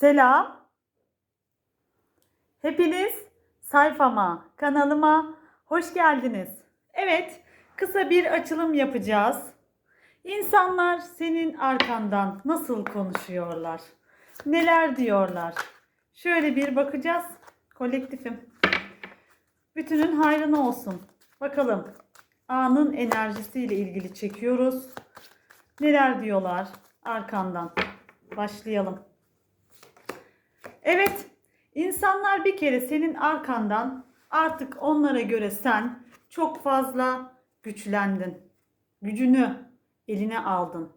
Selam. Hepiniz sayfama, kanalıma hoş geldiniz. Evet, kısa bir açılım yapacağız. İnsanlar senin arkandan nasıl konuşuyorlar? Neler diyorlar? Şöyle bir bakacağız. Kolektifim. Bütünün hayrına olsun. Bakalım. Anın enerjisiyle ilgili çekiyoruz. Neler diyorlar arkandan? Başlayalım. Evet, insanlar bir kere senin arkandan artık onlara göre sen çok fazla güçlendin. Gücünü eline aldın.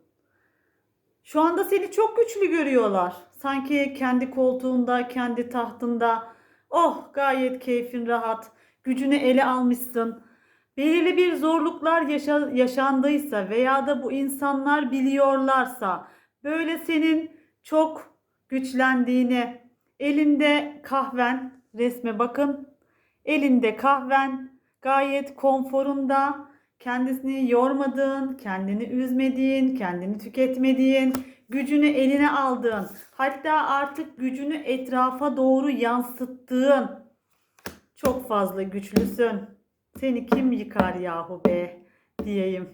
Şu anda seni çok güçlü görüyorlar. Sanki kendi koltuğunda, kendi tahtında. Oh gayet keyfin rahat. Gücünü ele almışsın. Belirli bir zorluklar yaşa- yaşandıysa veya da bu insanlar biliyorlarsa böyle senin çok güçlendiğini, elinde kahven, resme bakın. Elinde kahven, gayet konforunda, kendisini yormadığın, kendini üzmediğin, kendini tüketmediğin, gücünü eline aldığın, hatta artık gücünü etrafa doğru yansıttığın çok fazla güçlüsün. Seni kim yıkar yahu be diyeyim.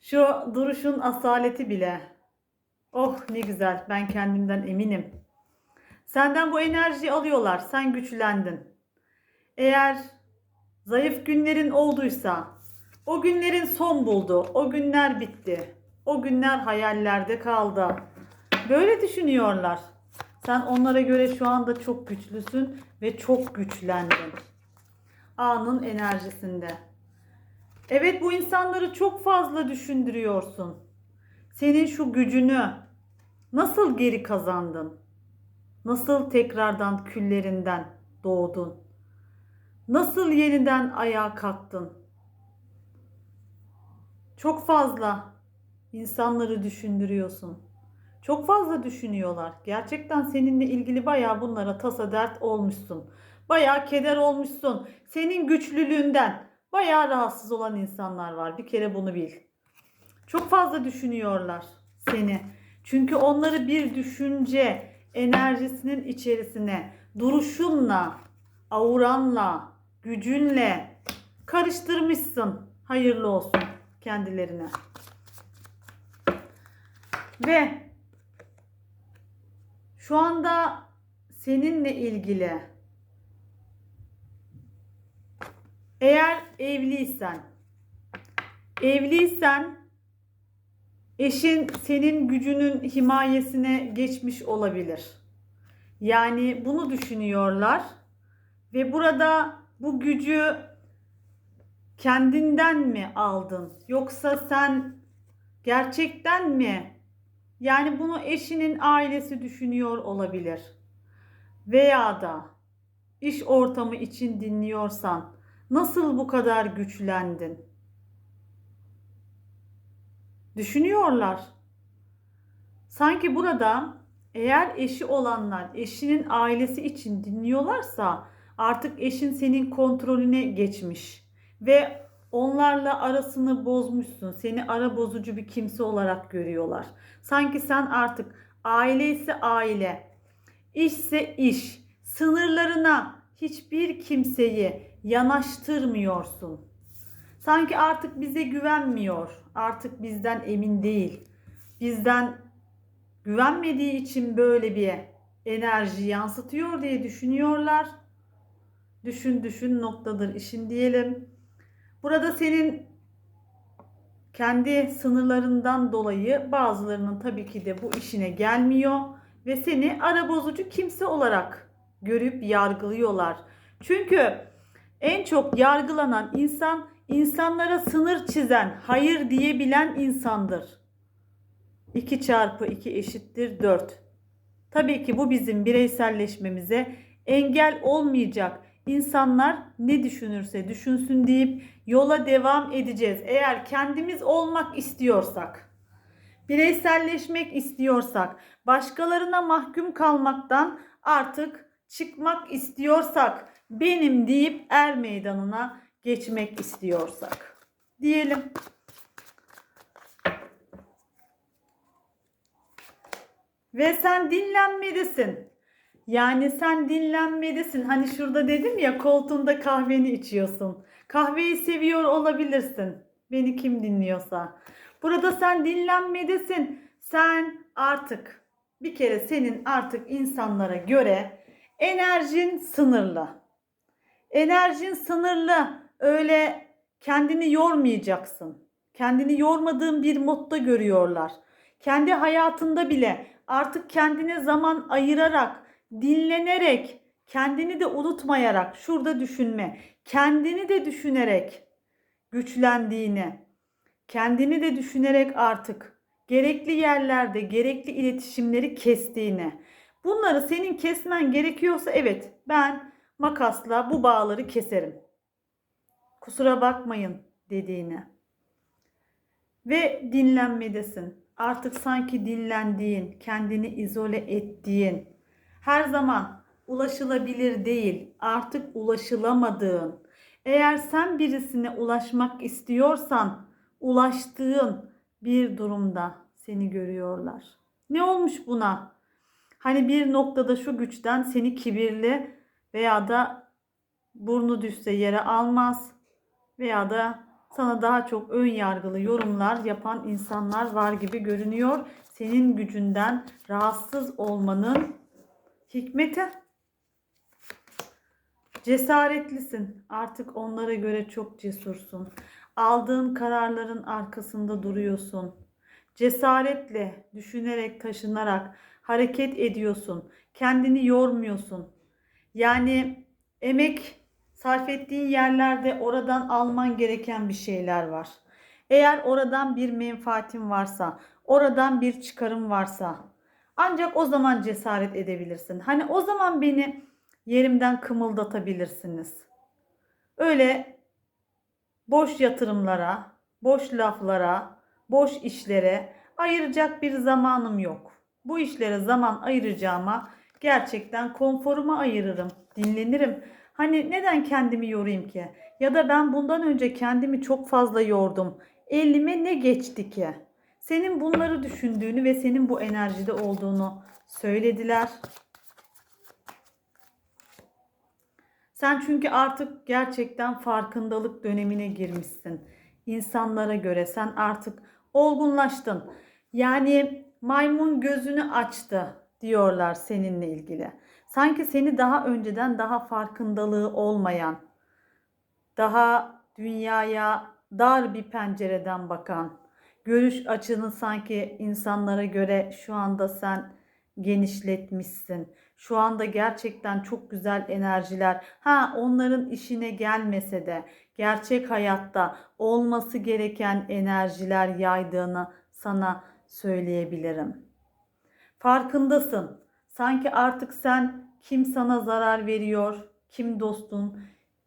Şu duruşun asaleti bile. Oh ne güzel ben kendimden eminim. Senden bu enerjiyi alıyorlar. Sen güçlendin. Eğer zayıf günlerin olduysa o günlerin son buldu. O günler bitti. O günler hayallerde kaldı. Böyle düşünüyorlar. Sen onlara göre şu anda çok güçlüsün ve çok güçlendin. Anın enerjisinde. Evet bu insanları çok fazla düşündürüyorsun. Senin şu gücünü nasıl geri kazandın? Nasıl tekrardan küllerinden doğdun? Nasıl yeniden ayağa kalktın? Çok fazla insanları düşündürüyorsun. Çok fazla düşünüyorlar. Gerçekten seninle ilgili bayağı bunlara tasa dert olmuşsun. Bayağı keder olmuşsun. Senin güçlülüğünden bayağı rahatsız olan insanlar var. Bir kere bunu bil. Çok fazla düşünüyorlar seni. Çünkü onları bir düşünce enerjisinin içerisine duruşunla, auranla, gücünle karıştırmışsın. Hayırlı olsun kendilerine. Ve şu anda seninle ilgili eğer evliysen evliysen eşin senin gücünün himayesine geçmiş olabilir. Yani bunu düşünüyorlar ve burada bu gücü kendinden mi aldın yoksa sen gerçekten mi yani bunu eşinin ailesi düşünüyor olabilir. Veya da iş ortamı için dinliyorsan nasıl bu kadar güçlendin? Düşünüyorlar. Sanki burada eğer eşi olanlar eşinin ailesi için dinliyorlarsa artık eşin senin kontrolüne geçmiş ve onlarla arasını bozmuşsun. Seni ara bozucu bir kimse olarak görüyorlar. Sanki sen artık aile ise aile, işse iş, sınırlarına hiçbir kimseyi yanaştırmıyorsun. Sanki artık bize güvenmiyor. Artık bizden emin değil. Bizden güvenmediği için böyle bir enerji yansıtıyor diye düşünüyorlar. Düşün düşün noktadır işin diyelim. Burada senin kendi sınırlarından dolayı bazılarının tabii ki de bu işine gelmiyor ve seni ara bozucu kimse olarak görüp yargılıyorlar. Çünkü en çok yargılanan insan insanlara sınır çizen, hayır diyebilen insandır. 2 çarpı 2 eşittir 4. Tabii ki bu bizim bireyselleşmemize engel olmayacak. İnsanlar ne düşünürse düşünsün deyip yola devam edeceğiz. Eğer kendimiz olmak istiyorsak, bireyselleşmek istiyorsak, başkalarına mahkum kalmaktan artık çıkmak istiyorsak, benim deyip er meydanına geçmek istiyorsak. Diyelim. Ve sen dinlenmelisin. Yani sen dinlenmelisin. Hani şurada dedim ya koltuğunda kahveni içiyorsun. Kahveyi seviyor olabilirsin. Beni kim dinliyorsa. Burada sen dinlenmelisin. Sen artık bir kere senin artık insanlara göre enerjin sınırlı. Enerjin sınırlı. Öyle kendini yormayacaksın. Kendini yormadığın bir modda görüyorlar. Kendi hayatında bile artık kendine zaman ayırarak, dinlenerek, kendini de unutmayarak, şurada düşünme, kendini de düşünerek güçlendiğini, kendini de düşünerek artık gerekli yerlerde gerekli iletişimleri kestiğini. Bunları senin kesmen gerekiyorsa evet ben makasla bu bağları keserim. Kusura bakmayın dediğini. Ve dinlenmedesin. Artık sanki dinlendiğin, kendini izole ettiğin, her zaman ulaşılabilir değil, artık ulaşılamadığın. Eğer sen birisine ulaşmak istiyorsan, ulaştığın bir durumda seni görüyorlar. Ne olmuş buna? Hani bir noktada şu güçten seni kibirli veya da burnu düşse yere almaz veya da sana daha çok ön yargılı yorumlar yapan insanlar var gibi görünüyor. Senin gücünden rahatsız olmanın hikmeti. Cesaretlisin. Artık onlara göre çok cesursun. Aldığın kararların arkasında duruyorsun. Cesaretle, düşünerek, taşınarak hareket ediyorsun. Kendini yormuyorsun. Yani emek sarf ettiğin yerlerde oradan alman gereken bir şeyler var. Eğer oradan bir menfaatin varsa, oradan bir çıkarım varsa ancak o zaman cesaret edebilirsin. Hani o zaman beni yerimden kımıldatabilirsiniz. Öyle boş yatırımlara, boş laflara, boş işlere ayıracak bir zamanım yok. Bu işlere zaman ayıracağıma gerçekten konforuma ayırırım, dinlenirim. Hani neden kendimi yorayım ki? Ya da ben bundan önce kendimi çok fazla yordum. Elime ne geçti ki? Senin bunları düşündüğünü ve senin bu enerjide olduğunu söylediler. Sen çünkü artık gerçekten farkındalık dönemine girmişsin. İnsanlara göre sen artık olgunlaştın. Yani maymun gözünü açtı diyorlar seninle ilgili. Sanki seni daha önceden daha farkındalığı olmayan, daha dünyaya dar bir pencereden bakan, görüş açını sanki insanlara göre şu anda sen genişletmişsin. Şu anda gerçekten çok güzel enerjiler. Ha onların işine gelmese de gerçek hayatta olması gereken enerjiler yaydığını sana söyleyebilirim. Farkındasın. Sanki artık sen kim sana zarar veriyor, kim dostun,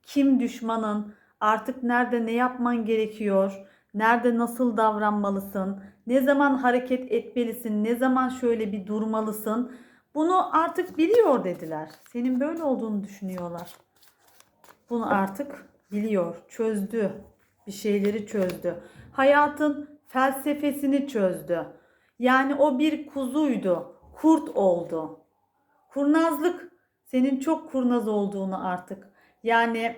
kim düşmanın, artık nerede ne yapman gerekiyor, nerede nasıl davranmalısın, ne zaman hareket etmelisin, ne zaman şöyle bir durmalısın. Bunu artık biliyor dediler. Senin böyle olduğunu düşünüyorlar. Bunu artık biliyor, çözdü. Bir şeyleri çözdü. Hayatın felsefesini çözdü. Yani o bir kuzuydu, kurt oldu. Kurnazlık senin çok kurnaz olduğunu artık. Yani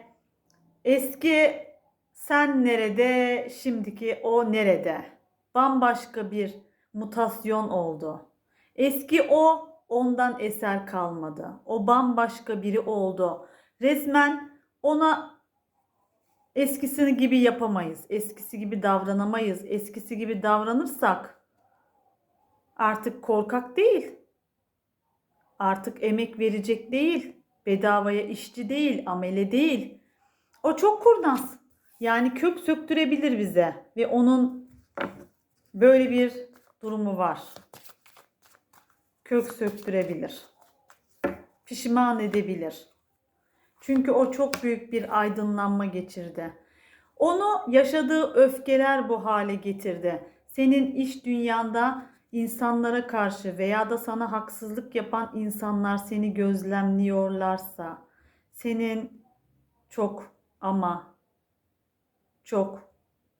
eski sen nerede, şimdiki o nerede? Bambaşka bir mutasyon oldu. Eski o ondan eser kalmadı. O bambaşka biri oldu. Resmen ona eskisini gibi yapamayız. Eskisi gibi davranamayız. Eskisi gibi davranırsak artık korkak değil. Artık emek verecek değil. Bedavaya işçi değil, amele değil. O çok kurnaz. Yani kök söktürebilir bize ve onun böyle bir durumu var. Kök söktürebilir. Pişman edebilir. Çünkü o çok büyük bir aydınlanma geçirdi. Onu yaşadığı öfkeler bu hale getirdi. Senin iş dünyanda insanlara karşı veya da sana haksızlık yapan insanlar seni gözlemliyorlarsa senin çok ama çok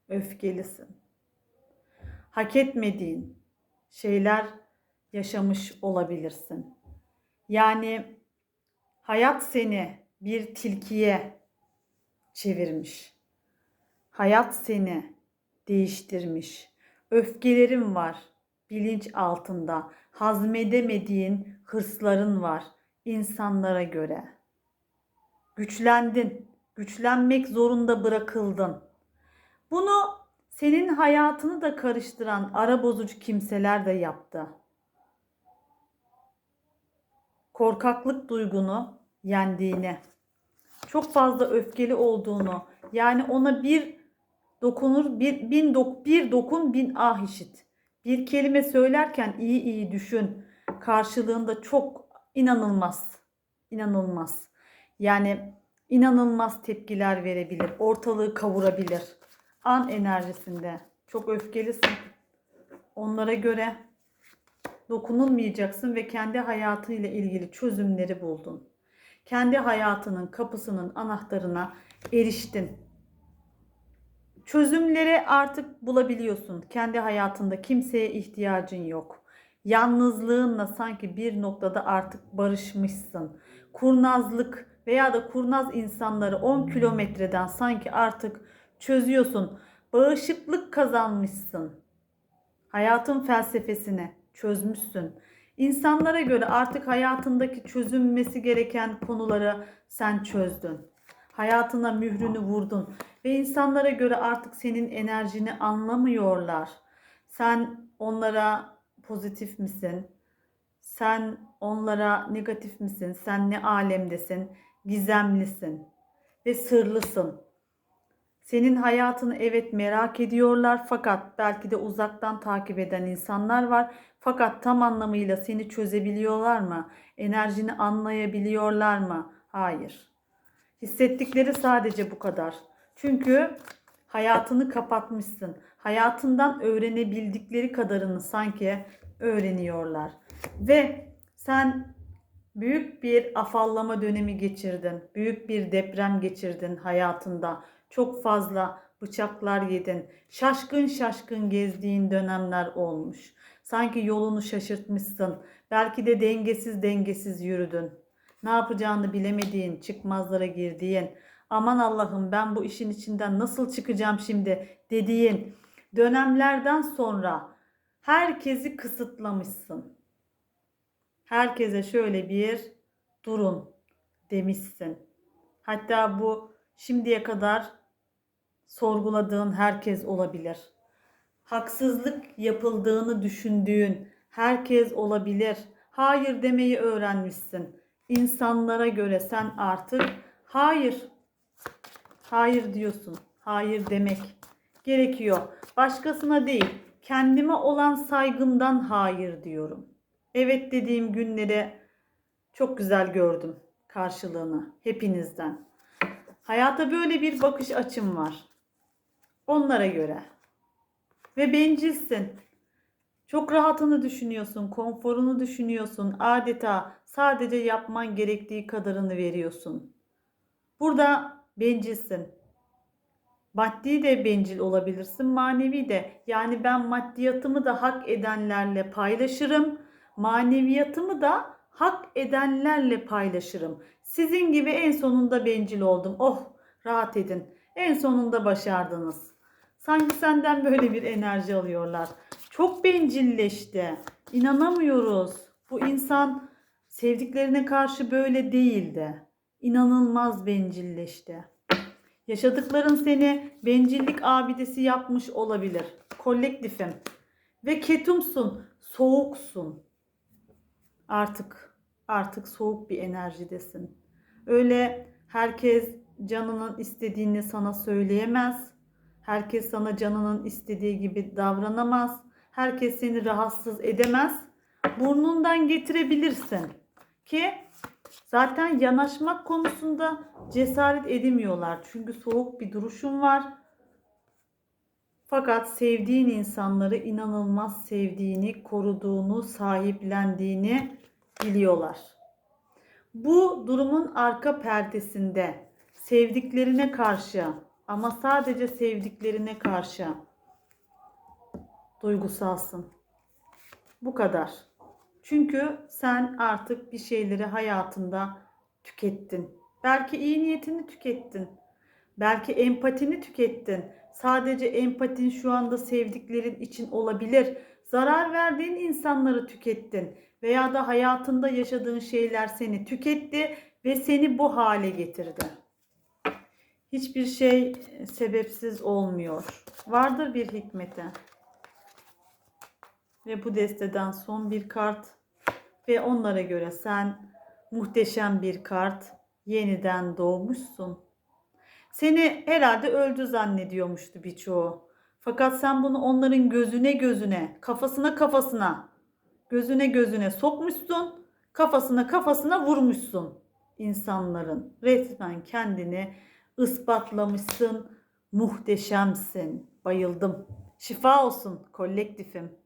öfkelisin. Hak etmediğin şeyler yaşamış olabilirsin. Yani hayat seni bir tilkiye çevirmiş. Hayat seni değiştirmiş. Öfkelerin var bilinç altında. Hazmedemediğin hırsların var insanlara göre. Güçlendin. Güçlenmek zorunda bırakıldın. Bunu senin hayatını da karıştıran ara bozucu kimseler de yaptı. Korkaklık duygunu yendiğini, çok fazla öfkeli olduğunu, yani ona bir dokunur, bir, bin dok, bir dokun, bin ah işit. Bir kelime söylerken iyi iyi düşün. Karşılığında çok inanılmaz, inanılmaz. Yani inanılmaz tepkiler verebilir, ortalığı kavurabilir. An enerjisinde çok öfkelisin. Onlara göre dokunulmayacaksın ve kendi hayatıyla ilgili çözümleri buldun. Kendi hayatının kapısının anahtarına eriştin. Çözümleri artık bulabiliyorsun. Kendi hayatında kimseye ihtiyacın yok. Yalnızlığınla sanki bir noktada artık barışmışsın. Kurnazlık veya da kurnaz insanları 10 kilometreden sanki artık çözüyorsun. Bağışıklık kazanmışsın. Hayatın felsefesini çözmüşsün. İnsanlara göre artık hayatındaki çözülmesi gereken konuları sen çözdün. Hayatına mührünü vurdun ve insanlara göre artık senin enerjini anlamıyorlar. Sen onlara pozitif misin? Sen onlara negatif misin? Sen ne alemdesin? Gizemlisin ve sırlısın. Senin hayatını evet merak ediyorlar fakat belki de uzaktan takip eden insanlar var. Fakat tam anlamıyla seni çözebiliyorlar mı? Enerjini anlayabiliyorlar mı? Hayır. Hissettikleri sadece bu kadar. Çünkü hayatını kapatmışsın. Hayatından öğrenebildikleri kadarını sanki öğreniyorlar. Ve sen büyük bir afallama dönemi geçirdin. Büyük bir deprem geçirdin hayatında. Çok fazla bıçaklar yedin. Şaşkın şaşkın gezdiğin dönemler olmuş. Sanki yolunu şaşırtmışsın. Belki de dengesiz dengesiz yürüdün. Ne yapacağını bilemediğin, çıkmazlara girdiğin, aman Allah'ım ben bu işin içinden nasıl çıkacağım şimdi dediğin dönemlerden sonra herkesi kısıtlamışsın. Herkese şöyle bir durun demişsin. Hatta bu şimdiye kadar sorguladığın herkes olabilir. Haksızlık yapıldığını düşündüğün herkes olabilir. Hayır demeyi öğrenmişsin. İnsanlara göre sen artık hayır hayır diyorsun. Hayır demek gerekiyor. Başkasına değil, kendime olan saygımdan hayır diyorum. Evet dediğim günleri çok güzel gördüm karşılığını hepinizden. Hayata böyle bir bakış açım var. Onlara göre. Ve bencilsin. Çok rahatını düşünüyorsun, konforunu düşünüyorsun. Adeta sadece yapman gerektiği kadarını veriyorsun. Burada bencilsin. Maddi de bencil olabilirsin, manevi de. Yani ben maddiyatımı da hak edenlerle paylaşırım. Maneviyatımı da hak edenlerle paylaşırım. Sizin gibi en sonunda bencil oldum. Oh rahat edin. En sonunda başardınız. Sanki senden böyle bir enerji alıyorlar. Çok bencilleşti. İnanamıyoruz. Bu insan sevdiklerine karşı böyle değildi. İnanılmaz bencilleşti. Yaşadıkların seni bencillik abidesi yapmış olabilir. Kolektifim. Ve ketumsun, soğuksun. Artık, artık soğuk bir enerjidesin. Öyle herkes canının istediğini sana söyleyemez. Herkes sana canının istediği gibi davranamaz. Herkes seni rahatsız edemez. Burnundan getirebilirsin ki zaten yanaşmak konusunda cesaret edemiyorlar. Çünkü soğuk bir duruşun var. Fakat sevdiğin insanları inanılmaz sevdiğini, koruduğunu, sahiplendiğini biliyorlar. Bu durumun arka perdesinde sevdiklerine karşı ama sadece sevdiklerine karşı duygusalsın. Bu kadar. Çünkü sen artık bir şeyleri hayatında tükettin. Belki iyi niyetini tükettin. Belki empatini tükettin. Sadece empatin şu anda sevdiklerin için olabilir. Zarar verdiğin insanları tükettin veya da hayatında yaşadığın şeyler seni tüketti ve seni bu hale getirdi. Hiçbir şey sebepsiz olmuyor. Vardır bir hikmeti. Ve bu desteden son bir kart ve onlara göre sen muhteşem bir kart yeniden doğmuşsun. Seni herhalde öldü zannediyormuştu birçoğu. Fakat sen bunu onların gözüne gözüne, kafasına kafasına, gözüne gözüne sokmuşsun, kafasına kafasına vurmuşsun insanların. Resmen kendini ispatlamışsın, muhteşemsin. Bayıldım. Şifa olsun kolektifim.